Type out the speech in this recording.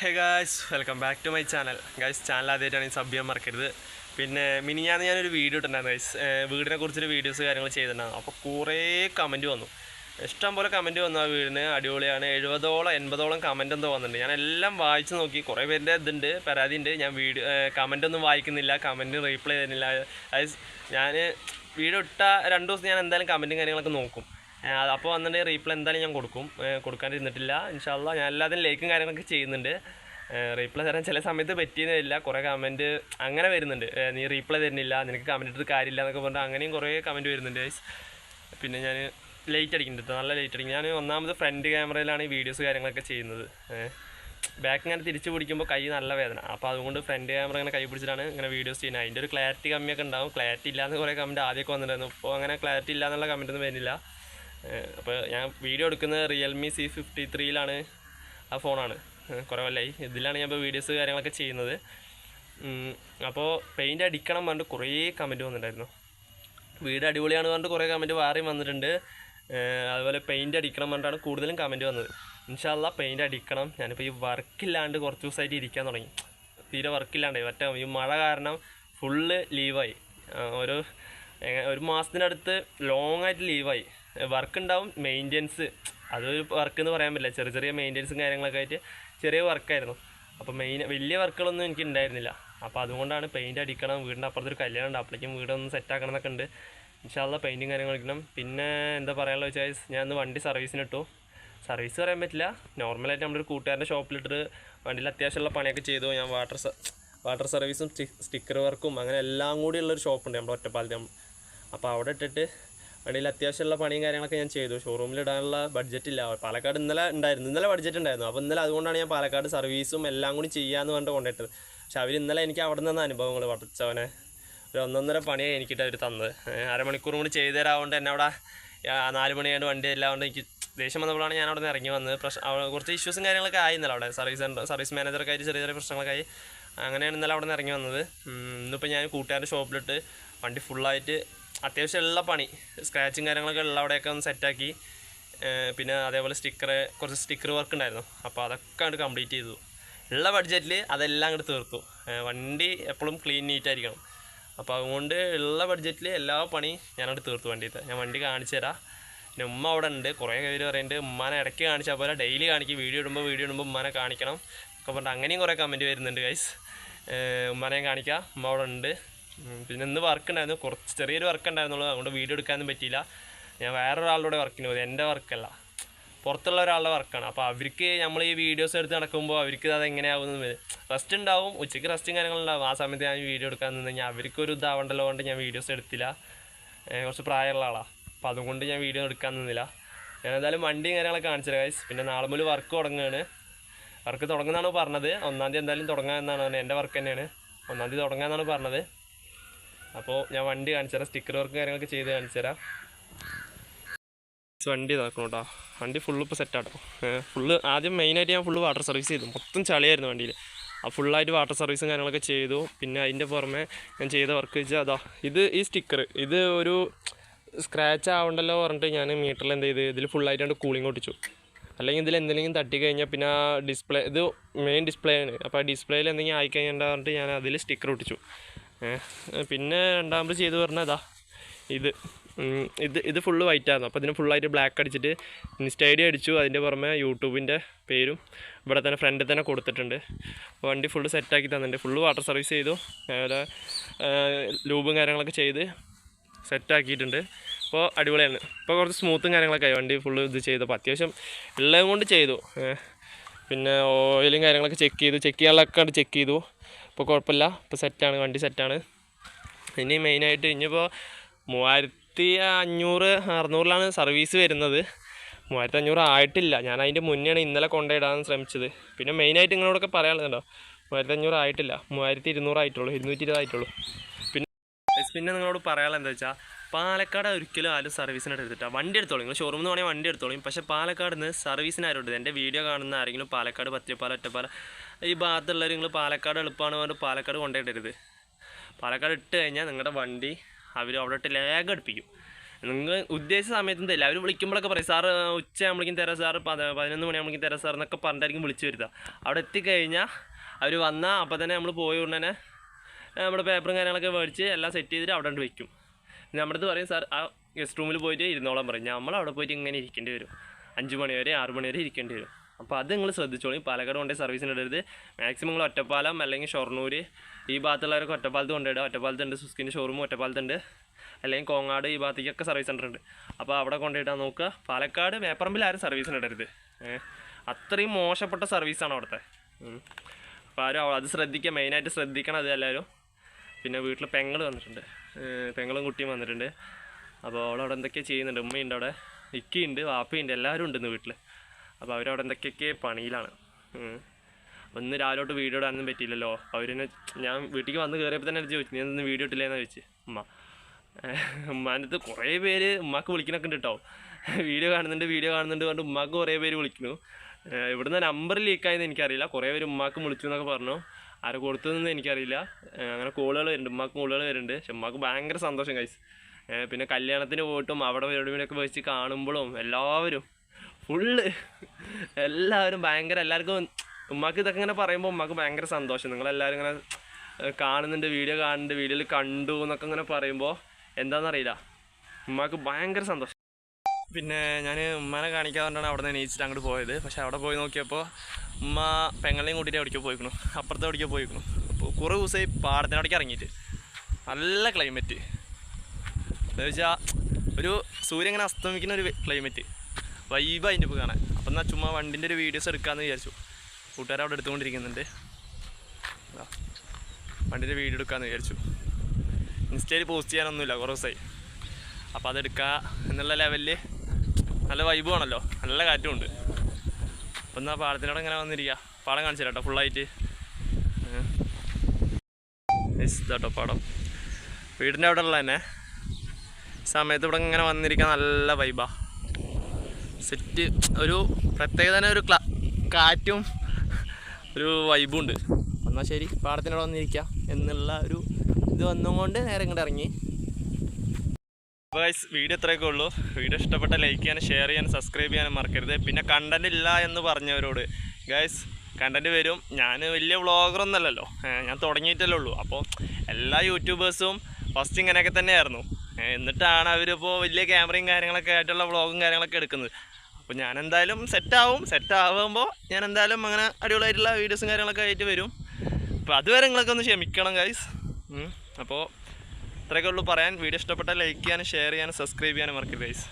Hey guys welcome back to my channel guys channel ആദ്യമായിട്ടാണ് sub ചെയ്യാൻ മറക്കരുത്. പിന്നെ മിനിഞ്ഞാന്ന് ഞാനൊരു വീഡിയോ ഇട്ടിട്ടുണ്ടായിരുന്നു ഗൈസ് വീടിനെ കുറിച്ചൊരു വീഡിയോസ് കാര്യങ്ങൾ ചെയ്തിട്ടുണ്ടായിരുന്നു. അപ്പോൾ കുറേ കമന്റ് വന്നു. ഇഷ്ടം പോലെ കമന്റ് വന്നു ആ വീടിന്. അടിപൊളിയാണ്. എഴുപതോളം എൺപതോളം കമന്റ് എന്തോ വന്നിട്ടുണ്ട്. ഞാൻ എല്ലാം വായിച്ച് നോക്കി. കുറേ പേരുടെ ഇതുണ്ട് പരാതി ഉണ്ട്. ഞാൻ വീഡിയോ കമന്റ് ഒന്നും വായിക്കുന്നില്ല കമന്റ് റീപ്ലൈ ചെയ്യുന്നില്ല ഞാൻ വീഡിയോ ഇട്ട രണ്ട് ദിവസം ഞാൻ എന്തായാലും കമന്റും കാര്യങ്ങളൊക്കെ നോക്കും. അപ്പോൾ വന്നിട്ട് റീപ്ലൈ എന്തായാലും ഞാൻ കൊടുക്കും. കൊടുക്കാണ്ടിരുന്നിട്ടില്ല ഇൻഷാല്ല ഞാൻ എല്ലാത്തിനും ലൈക്കും കാര്യങ്ങളൊക്കെ ചെയ്യുന്നുണ്ട്. റീപ്ലൈ തരാൻ ചില സമയത്ത് പറ്റിയെന്നില്ല. കുറേ കമന്റ് അങ്ങനെ വരുന്നുണ്ട്. നീ റീപ്ലൈ തരുന്നില്ല നിനക്ക് കമന്റ് ഇട്ടിട്ട് കാര്യമില്ല എന്നൊക്കെ പറഞ്ഞിട്ട് അങ്ങനെയും കുറേ കമന്റ് വരുന്നുണ്ട്. പിന്നെ ഞാൻ ലൈറ്റ് അടിക്കുന്നുണ്ട് നല്ല ലൈറ്റ് അടിക്കും ഞാൻ ഒന്നാമത് ഫ്രണ്ട് ക്യാമറയിലാണ് ഈ വീഡിയോസ് കാര്യങ്ങളൊക്കെ ചെയ്യുന്നത്. ബാക്ക് ഇങ്ങനെ തിരിച്ച് പിടിക്കുമ്പോൾ കൈ നല്ല വേദന. അപ്പോൾ അതുകൊണ്ട് ഫ്രണ്ട് ക്യാമറ ഇങ്ങനെ കൈ പിടിച്ചിട്ടാണ് ഇങ്ങനെ വീഡിയോസ് ചെയ്യുന്നത്. അതിന്റെ ഒരു ക്ലാരിറ്റി കമ്മിയൊക്കെ ഉണ്ടാവും. ക്ലാരിറ്റി ഇല്ലാന്ന് കുറേ കമന്റ് ആദ്യമൊക്കെ വന്നിട്ടുണ്ടായിരുന്നു. ഇപ്പോൾ അങ്ങനെ ക്ലാരിറ്റി ഇല്ല എന്നുള്ള കമന്റ് വരുന്നില്ല. അപ്പോൾ ഞാൻ വീഡിയോ എടുക്കുന്നത് റിയൽമി സി ഫിഫ്റ്റി ത്രീയിലാണ് ആ ഫോണാണ് കുറേ കൊല്ലമായി ഇതിലാണ് ഞാൻ ഇപ്പോൾ വീഡിയോസ് കാര്യങ്ങളൊക്കെ ചെയ്യുന്നത്. അപ്പോൾ പെയിന്റ് അടിക്കണം പറഞ്ഞിട്ട് കുറേ കമന്റ് വന്നിട്ടുണ്ടായിരുന്നു. വീട് അടിപൊളിയാണ് പറഞ്ഞിട്ട് കുറേ കമന്റ് വേറെയും വന്നിട്ടുണ്ട്. അതുപോലെ പെയിന്റ് അടിക്കണം പറഞ്ഞിട്ടാണ് കൂടുതലും കമന്റ് വന്നത്. ഇൻഷാല്ല പെയിന്റ് അടിക്കണം. ഞാനിപ്പോൾ ഈ വർക്കില്ലാണ്ട് കുറച്ച് ദിവസമായിട്ട് ഇരിക്കാൻ തുടങ്ങി. തീരെ വർക്കില്ലാണ്ടായി ഒറ്റ ഈ മഴ കാരണം ഫുള്ള് ലീവായി ഒരു ഒരു മാസത്തിനടുത്ത് ലോങ്ങായിട്ട് ലീവായി വർക്ക് ഉണ്ടാവും മെയിന്റെനൻസ് അതൊരു വർക്ക് എന്ന് പറയാൻ പറ്റില്ല. ചെറിയ ചെറിയ മെയിന്റെനൻസും കാര്യങ്ങളൊക്കെ ആയിട്ട് ചെറിയ വർക്കായിരുന്നു അപ്പോൾ മെയിൻ വലിയ വർക്കുകളൊന്നും എനിക്ക് ഉണ്ടായിരുന്നില്ല. അപ്പോൾ അതുകൊണ്ടാണ് പെയിന്റ് അടിക്കണം വീടിന്റെ അപ്പുറത്തൊരു കല്യാണം ഉണ്ട്. അപ്പോഴേക്കും വീടൊന്ന് സെറ്റ് എന്നൊക്കെ ഉണ്ട്. ഇൻഷാല്ല പെയിന്റും കാര്യങ്ങൾ അടിക്കണം പിന്നെ എന്താ പറയാനുള്ള വെച്ചാൽ ഞാൻ ഇന്ന് വണ്ടി സർവീസിനിട്ടു സർവീസ് പറയാൻ പറ്റില്ല. നോർമലായിട്ട് നമ്മളൊരു കൂട്ടുകാരന്റെ ഷോപ്പിലിട്ട് വണ്ടിയിൽ അത്യാവശ്യമുള്ള പണിയൊക്കെ ചെയ്തു. ഞാൻ വാട്ടർ വാട്ടർ സർവീസും സ്റ്റിക്കർ വർക്കും അങ്ങനെ എല്ലാം കൂടി ഉള്ളൊരു ഷോപ്പുണ്ട് നമ്മുടെ ഒറ്റപ്പാലത്ത്. അപ്പോൾ അവിടെ ഇട്ടിട്ട് വണ്ടിയിൽ അത്യാവശ്യമുള്ള പണിയും കാര്യങ്ങളൊക്കെ ഞാൻ ചെയ്തു. ഷോറൂമിൽ ഇടാനുള്ള ബഡ്ജറ്റ് ഇല്ല. പാലക്കാട് ഇന്നലെ ഉണ്ടായിരുന്നു. ഇന്നലെ ബഡ്ജറ്റ് ഉണ്ടായിരുന്നു. അപ്പോൾ ഇന്നലെ അതുകൊണ്ടാണ് ഞാൻ പാലക്കാട് സർവീസും എല്ലാം കൂടി ചെയ്യാമെന്ന് പറഞ്ഞിട്ട് കൊണ്ടിട്ടത് പക്ഷെ അവർ ഇന്നലെ എനിക്ക് അവിടെ നിന്ന് അനുഭവങ്ങൾ പഠിച്ചവനെ. ഒരു ഒന്നൊന്നര പണിയാണ് എനിക്കിട്ട് അവർ തന്നത്. അരമണിക്കൂർ കൂടി ചെയ്തു തരാവുകൊണ്ട് എന്നെ അവിടെ നാല് മണിയായിട്ട് വണ്ടി എല്ലാതുകൊണ്ട് എനിക്ക് ദേഷ്യം വന്നപ്പോഴാണ് ഞാൻ അവിടെ നിന്ന് ഇറങ്ങി വന്നത്. പ്രശ്നം കുറച്ച് ഇഷ്യൂസും കാര്യങ്ങളൊക്കെ ആയി ഇന്നലെ അവിടെ. സർവീസ് സെന്റർ സർവീസ് മാനേജറൊക്കെ ആയിട്ട് ചെറിയ ചെറിയ പ്രശ്നങ്ങളൊക്കെ ആയി. അങ്ങനെയാണ് ഇന്നലെ അവിടെ നിന്ന് ഇറങ്ങി വന്നത്. ഇന്നിപ്പോൾ ഞാൻ കൂട്ടുകാരുടെ ഷോപ്പിലിട്ട് വണ്ടി ഫുള്ളായിട്ട് അത്യാവശ്യം ഉള്ള പണി. സ്ക്രാച്ചും കാര്യങ്ങളൊക്കെ ഉള്ള അവിടെയൊക്കെ ഒന്ന് സെറ്റാക്കി പിന്നെ അതേപോലെ സ്റ്റിക്കർ കുറച്ച് സ്റ്റിക്കർ വർക്ക് ഉണ്ടായിരുന്നു. അപ്പോൾ അതൊക്കെ അങ്ങോട്ട് കംപ്ലീറ്റ് ചെയ്തു. ഉള്ള ബഡ്ജറ്റിൽ അതെല്ലാം അങ്ങോട്ട് തീർത്തു. വണ്ടി എപ്പോഴും ക്ലീൻ നീറ്റ് ആയിരിക്കണം. അപ്പോൾ അതുകൊണ്ട് ഉള്ള ബഡ്ജറ്റിൽ എല്ലാ പണി ഞാനങ്ങോട്ട് തീർത്തു വണ്ടിയിട്ട് ഞാൻ വണ്ടി കാണിച്ചു തരാം. പിന്നെ ഉമ്മ അവിടെ ഉണ്ട്. കുറേ പേര് പറയുന്നുണ്ട് ഉമ്മാനെ ഇടയ്ക്ക് കാണിച്ചാൽ പോലെ ഡെയിലി കാണിക്കും. വീഡിയോ ഇടുമ്പോൾ വീഡിയോ ഇടുമ്പോൾ ഉമ്മാനെ കാണിക്കണം. ഒക്കെ പറഞ്ഞിട്ട് അങ്ങനെയും കുറേ കമന്റ് വരുന്നുണ്ട് ഗൈസ് ഉമ്മാനെയും കാണിക്കാം. ഉമ്മ അവിടെ ഉണ്ട്. പിന്നെ ഇന്ന് വർക്ക് ഉണ്ടായിരുന്നു. കുറച്ച് ചെറിയൊരു വർക്ക് ഉണ്ടായിരുന്നുള്ളൂ. അതുകൊണ്ട് വീഡിയോ എടുക്കാനൊന്നും പറ്റിയില്ല. ഞാൻ വേറൊരാളുടെ വർക്കിന് പോയി എന്റെ വർക്കല്ല പുറത്തുള്ള ഒരാളുടെ വർക്കാണ് അപ്പോൾ അവർക്ക് നമ്മൾ ഈ വീഡിയോസ് എടുത്ത് നടക്കുമ്പോൾ അവർക്ക് അത് എങ്ങനെയാവുന്നത് റെസ്റ്റ് ഉണ്ടാവും. ഉച്ചയ്ക്ക് റെസ്റ്റും കാര്യങ്ങളുണ്ടാവും ആ സമയത്ത് ഞാൻ വീഡിയോ എടുക്കാൻ നിന്ന് കഴിഞ്ഞാൽ അവർക്കൊരു ഇതാവണ്ടല്ലോ കൊണ്ട് ഞാൻ വീഡിയോസ് എടുത്തില്ല. കുറച്ച് പ്രായമുള്ള ആളാണ് അപ്പോൾ അതുകൊണ്ട് ഞാൻ വീഡിയോ എടുക്കാൻ നിന്നില്ല. ഞാൻ എന്തായാലും വണ്ടിയും കാര്യങ്ങളൊക്കെ കാണിച്ചത് ഗൈസ് പിന്നെ നാളെ മുതൽ വർക്ക് തുടങ്ങുകയാണ് വർക്ക് തുടങ്ങുന്നതാണ് പറഞ്ഞത്. ഒന്നാം തീയതി എന്തായാലും തുടങ്ങാമെന്നാണ് എന്റെ വർക്ക് തന്നെയാണ്. ഒന്നാം തീയതി തുടങ്ങാമെന്നാണ് പറഞ്ഞത്. അപ്പോൾ ഞാൻ വണ്ടി കാണിച്ചു തരാം സ്റ്റിക്കർ വർക്ക് കാര്യങ്ങളൊക്കെ ചെയ്ത് കാണിച്ചു തരാം വണ്ടി ഇതാക്കണം കേട്ടോ വണ്ടി ഫുള്ള് ഇപ്പോൾ സെറ്റാട്ടോ ഫുള്ള് ആദ്യം മെയിനായിട്ട് ഞാൻ ഫുള്ള് വാട്ടർ സർവീസ് ചെയ്തു. മൊത്തം ചളിയായിരുന്നു വണ്ടിയിൽ ആ ഫുള്ളായിട്ട് വാട്ടർ സർവീസും കാര്യങ്ങളൊക്കെ ചെയ്തു. പിന്നെ അതിന്റെ പുറമെ ഞാൻ ചെയ്ത വർക്ക് വെച്ചാൽ അതാ ഇത് ഈ സ്റ്റിക്കർ ഇത് ഒരു സ്ക്രാച്ച് ആവണ്ടല്ലോ പറഞ്ഞിട്ട് ഞാൻ മീറ്ററിൽ എന്ത് ചെയ്ത് ഇതിൽ ഫുള്ളായിട്ട് കൂളിംഗ് ഒട്ടിച്ചു. അല്ലെങ്കിൽ ഇതിൽ എന്തെങ്കിലും തട്ടി കഴിഞ്ഞാൽ പിന്നെ ഡിസ്പ്ലേ ഇത് മെയിൻ ഡിസ്പ്ലേ ആണ്. അപ്പോൾ ആ ഡിസ്പ്ലേയിൽ എന്തെങ്കിലും ആയിക്കഴിഞ്ഞാൽ പറഞ്ഞിട്ട് ഞാൻ അതിൽ സ്റ്റിക്കർ ഒട്ടിച്ചു. പിന്നെ രണ്ടാമത് ചെയ്ത് പറഞ്ഞാൽ ഇതാ ഇത്. ഇത് ഫുള്ള് വൈറ്റ് ആയിരുന്നു. അപ്പോൾ ഇതിന് ഫുള്ളായിട്ട് ബ്ലാക്ക് അടിച്ചിട്ട് ഇൻസ്റ്റൈഡി അടിച്ചു. അതിന്റെ പുറമെ യൂട്യൂബിന്റെ പേരും ഇവിടെ തന്നെ ഫ്രണ്ടിൽ തന്നെ കൊടുത്തിട്ടുണ്ട്. വണ്ടി ഫുള്ള് സെറ്റാക്കി തന്നിട്ടുണ്ട്. ഫുള്ള് വാട്ടർ സർവീസ് ചെയ്തു. അതുപോലെ ലൂബും കാര്യങ്ങളൊക്കെ ചെയ്ത് സെറ്റാക്കിയിട്ടുണ്ട് അപ്പോൾ അടിപൊളിയാണ്. ഇപ്പോൾ കുറച്ച് സ്മൂത്തും കാര്യങ്ങളൊക്കെ ആയി. വണ്ടി ഫുള്ള് ഇത് ചെയ്തപ്പോൾ അത്യാവശ്യം എല്ലാം കൊണ്ട് ചെയ്തു. പിന്നെ ഓയിലും കാര്യങ്ങളൊക്കെ ചെക്ക് ചെയ്തു. ചെക്ക് ചെയ്യാനുള്ളതൊക്കെ ചെക്ക് ചെയ്തു. ഇപ്പോൾ കുഴപ്പമില്ല ഇപ്പോൾ സെറ്റാണ് വണ്ടി സെറ്റാണ് ഇനി മെയിനായിട്ട് ഇനിയിപ്പോൾ മൂവായിരത്തി അഞ്ഞൂറ് അറുന്നൂറിലാണ് സർവീസ് വരുന്നത്. മൂവായിരത്തി അഞ്ഞൂറ് ആയിട്ടില്ല. ഞാൻ അതിന്റെ മുന്നെയാണ് ഇന്നലെ കൊണ്ടുപോയിടാൻ ശ്രമിച്ചത്. പിന്നെ മെയിനായിട്ട് നിങ്ങളോടൊക്കെ പറയാനുള്ളതുണ്ടോ? മൂവായിരത്തി അഞ്ഞൂറ് ആയിട്ടില്ല. മൂവായിരത്തി ഇരുന്നൂറ് ആയിട്ടുള്ളൂ. ഇരുന്നൂറ്റി ഇരുപത് ആയിട്ടുള്ളൂ. പിന്നെ പിന്നെ നിങ്ങളോട് പറയാനുള്ളത് എന്താ വെച്ചാൽ പാലക്കാട് ഒരിക്കലും ആരും സർവീസിന് എടുത്തിട്ടാ വണ്ടി എടുത്തോളൂ. നിങ്ങൾ ഷോറൂമിൽ നിന്ന് വേണമെങ്കിൽ വണ്ടി എടുത്തോളും. പക്ഷേ പാലക്കാട് നിന്ന് സർവീസിന് ആരും എടുത്തത് എന്റെ വീഡിയോ കാണുന്ന ആരെങ്കിലും പാലക്കാട് പത്തിയപ്പാല ഒറ്റപ്പാല ഈ ഭാഗത്തുള്ളവർ നിങ്ങൾ പാലക്കാട് എളുപ്പമാണ് പറഞ്ഞിട്ട് പാലക്കാട് കൊണ്ടുപോയിട്ടരുത് പാലക്കാട് ഇട്ട് കഴിഞ്ഞാൽ നിങ്ങളുടെ വണ്ടി അവർ അവിടെ ഇട്ട് ലേഖ അടുപ്പിക്കും. നിങ്ങൾ ഉദ്ദേശിച്ച സമയത്തും തരില്ല അവർ വിളിക്കുമ്പോഴൊക്കെ പറയും സാറ് ഉച്ച ആകുമ്പോഴേക്കും തരാം സാറ് പത പതിനൊന്ന് മണിയാകുമ്പോഴേക്കും തരാം സാർ എന്നൊക്കെ പറഞ്ഞിട്ടായിരിക്കും വിളിച്ച് വരുത്തുക അവിടെ എത്തിക്കഴിഞ്ഞാൽ അവർ വന്നാൽ അപ്പോൾ തന്നെ നമ്മൾ പോയ ഉടനെ നമ്മുടെ പേപ്പറും കാര്യങ്ങളൊക്കെ മേടിച്ച് എല്ലാം സെറ്റ് ചെയ്തിട്ട് അവിടെ കൊണ്ട് വയ്ക്കും നമ്മുടെ അടുത്ത് പറയും സാർ ആ ഗസ്റ്റ് റൂമിൽ പോയിട്ട് ഇരുന്നോളാൻ പറയും. നമ്മൾ അവിടെ പോയിട്ട് ഇങ്ങനെ ഇരിക്കേണ്ടി വരും. അഞ്ച് മണി വരെ ആറ് മണി വരെ ഇരിക്കേണ്ടി വരും. അപ്പോൾ അത് നിങ്ങൾ ശ്രദ്ധിച്ചോളി. പാലക്കാട് കൊണ്ടേ സർവീസിന് ഇടരുത് മാക്സിമം നിങ്ങൾ ഒറ്റപ്പാലം അല്ലെങ്കിൽ ഷൊർണൂർ ഈ ഭാഗത്തുള്ളവരൊക്കെ ഒറ്റപ്പാലത്ത് കൊണ്ടുപോയിടുക. ഒറ്റപ്പാലത്തുണ്ട് സുസ്കിന്റെ ഷോറൂം ഒറ്റപ്പാലത്തുണ്ട് അല്ലെങ്കിൽ കോങ്ങാട് ഈ ഭാഗത്തേക്കൊക്കെ സർവീസ് സെന്റർ ഉണ്ട്. അപ്പോൾ അവിടെ കൊണ്ടുപോയിട്ടാൽ നോക്കുക. പാലക്കാട് മേപ്പറമ്പിൽ ആരും സർവീസിന് ഇടരുത്. അത്രയും മോശപ്പെട്ട സർവീസാണ് അവിടുത്തെ. അപ്പോൾ ആരും അത് ശ്രദ്ധിക്കുക. മെയിനായിട്ട് ശ്രദ്ധിക്കണം അത് എല്ലാവരും. പിന്നെ വീട്ടിൽ പെങ്ങൾ വന്നിട്ടുണ്ട്. പെങ്ങളും കുട്ടിയും വന്നിട്ടുണ്ട്. അപ്പോൾ അവളവിടെ എന്തൊക്കെയാണ് ചെയ്യുന്നുണ്ട്? ഉമ്മയുണ്ട് അവിടെ. ഇക്കയുണ്ട് വാപ്പയുണ്ട് എല്ലാവരും ഉണ്ട് ഇന്ന് വീട്ടിൽ അപ്പോൾ അവരവിടെ എന്തൊക്കെയൊക്കെ പണിയിലാണ്. ഒന്ന് രാവിലോട്ട് വീഡിയോ ഇടാനൊന്നും പറ്റിയില്ലല്ലോ. അവരെന്നെ ഞാൻ വീട്ടിലേക്ക് വന്ന് കയറിയപ്പോൾ തന്നെ ചോദിച്ചു നീ എന്തൊന്നും വീഡിയോ ഇട്ടില്ലേന്ന് ചോദിച്ചു? ഉമ്മ. ഉമ്മാന്റെ കുറേ പേര് ഉമ്മാക്ക് വിളിക്കണൊക്കെ ഉണ്ട് കേട്ടോ വീഡിയോ കാണുന്നുണ്ട് വീഡിയോ കാണുന്നുണ്ട് പറഞ്ഞിട്ട് ഉമ്മാക്ക് കുറേ പേര് വിളിക്കുന്നു. ഇവിടുന്ന് നമ്പർ ലീക്കായെന്ന് എനിക്കറിയില്ല. കുറേ പേര് ഉമ്മാക്ക് വിളിച്ചു എന്നൊക്കെ പറഞ്ഞു. ആരെ കൊടുത്തതെന്ന് എനിക്കറിയില്ല. അങ്ങനെ കോളുകൾ വരുന്നുണ്ട് ഉമ്മാക്ക് കോളുകൾ വരുന്നുണ്ട്. പക്ഷെ ഉമ്മാക്ക് ഭയങ്കര സന്തോഷം കൈസ് പിന്നെ കല്യാണത്തിന് പോയിട്ടും അവിടെ എവിടെയൊക്കെ വെച്ച് കാണുമ്പോഴും എല്ലാവരും ഫുള്ള് എല്ലാവരും ഭയങ്കര എല്ലാവർക്കും ഉമ്മാക്ക് ഇതൊക്കെ ഇങ്ങനെ പറയുമ്പോൾ ഉമ്മാക്ക് ഭയങ്കര സന്തോഷം. നിങ്ങളെല്ലാവരും ഇങ്ങനെ കാണുന്നുണ്ട് വീഡിയോ കാണുന്നുണ്ട് വീഡിയോയിൽ കണ്ടു എന്നൊക്കെ ഇങ്ങനെ പറയുമ്പോൾ എന്താണെന്നറിയില്ല ഉമ്മാക്ക് ഭയങ്കര സന്തോഷം. പിന്നെ ഞാൻ ഉമ്മാനെ കാണിക്കാതുകൊണ്ടാണ് അവിടെ നിന്ന് എണീച്ചിട്ട് അങ്ങോട്ട് പോയത്. പക്ഷേ അവിടെ പോയി നോക്കിയപ്പോൾ ഉമ്മ പെങ്ങളെയും കൂട്ടിയിട്ട് എവിടേക്കോ പോയിക്കണു. അപ്പുറത്തെ എവിടേക്കോ പോയിക്കണു. അപ്പോൾ കുറേ ദിവസമായി പാടത്തിനവിടേക്ക് ഇറങ്ങിയിട്ട്. നല്ല ക്ലൈമറ്റ് എന്താ വെച്ചാൽ ഒരു സൂര്യൻ ഇങ്ങനെ അസ്തമിക്കുന്ന ഒരു ക്ലൈമറ്റ് വൈബ് അതിന്റെ ഇപ്പോൾ കാണാൻ. അപ്പം എന്നാൽ ചുമ്മാ വണ്ടിന്റെ ഒരു വീഡിയോസ് എടുക്കാമെന്ന് വിചാരിച്ചു. കൂട്ടുകാർ അവിടെ എടുത്തുകൊണ്ടിരിക്കുന്നുണ്ട്. വണ്ടിന്റെ വീഡിയോ എടുക്കാമെന്ന് വിചാരിച്ചു. ഇൻസ്റ്റയിൽ പോസ്റ്റ് ചെയ്യാനൊന്നുമില്ല കുറേ ദിവസമായി അപ്പോൾ അതെടുക്കുക എന്നുള്ള ലെവലിൽ നല്ല വൈബ് ആണല്ലോ നല്ല കാറ്റും ഉണ്ട്. അപ്പം എന്നാൽ പാടത്തിനോട് ഇങ്ങനെ വന്നിരിക്കുക പാടം കാണിച്ചു തരാം കേട്ടോ ഫുള്ളായിട്ട് ഇതാട്ടോ പാടം. വീടിന്റെ അവിടെ ഉള്ള തന്നെ സമയത്ത് ഇവിടെ ഇങ്ങനെ വന്നിരിക്കാൻ നല്ല വൈബാ സെറ്റ് ഒരു പ്രത്യേക തന്നെ ഒരു ക്ലാ കാറ്റും ഒരു വൈബും ഉണ്ട്. എന്നാൽ ശരി. പാടത്തിനോട് വന്നിരിക്കുക എന്നുള്ള ഒരു ഇത് വന്നുകൊണ്ട് നേരെ ഇങ്ങോട്ട് ഇറങ്ങി. അപ്പോൾ ഗൈസ് വീഡിയോ ഇത്രയൊക്കെ ഉള്ളൂ. വീഡിയോ ഇഷ്ടപ്പെട്ട ലൈക്ക് ചെയ്യാനും ഷെയർ ചെയ്യാനും സബ്സ്ക്രൈബ് ചെയ്യാനും മറക്കരുത്. പിന്നെ കണ്ടന്റ് ഇല്ല എന്ന് പറഞ്ഞവരോട്. ഗൈസ് കണ്ടന്റ് വരും. ഞാൻ വലിയ വ്ളോഗറൊന്നുമല്ലല്ലോ ഞാൻ തുടങ്ങിയിട്ടല്ലേ ഉള്ളൂ. അപ്പോൾ എല്ലാ യൂട്യൂബേഴ്സും ഫസ്റ്റ് ഇങ്ങനെയൊക്കെ തന്നെയായിരുന്നു. എന്നിട്ടാണ് അവരിപ്പോൾ വലിയ ക്യാമറയും കാര്യങ്ങളൊക്കെ ആയിട്ടുള്ള വ്ളോഗും കാര്യങ്ങളൊക്കെ എടുക്കുന്നത്. അപ്പോൾ ഞാൻ എന്തായാലും സെറ്റാവും സെറ്റാവുമ്പോൾ ഞാൻ എന്തായാലും അങ്ങനെ അടിപൊളിയായിട്ടുള്ള വീഡിയോസും കാര്യങ്ങളൊക്കെ ആയിട്ട് വരും. അപ്പോൾ അതുവരെ നിങ്ങളൊക്കെ ഒന്ന് ക്ഷമിക്കണം ഗൈസ് അപ്പോൾ ഇത്രയൊക്കെ ഉള്ളൂ പറയാൻ. വീഡിയോ ഇഷ്ടപ്പെട്ടാൽ ലൈക്ക് ചെയ്യാനും ഷെയർ ചെയ്യാനും സബ്സ്ക്രൈബ് ചെയ്യാനും മറക്കില്ല ഗൈസ്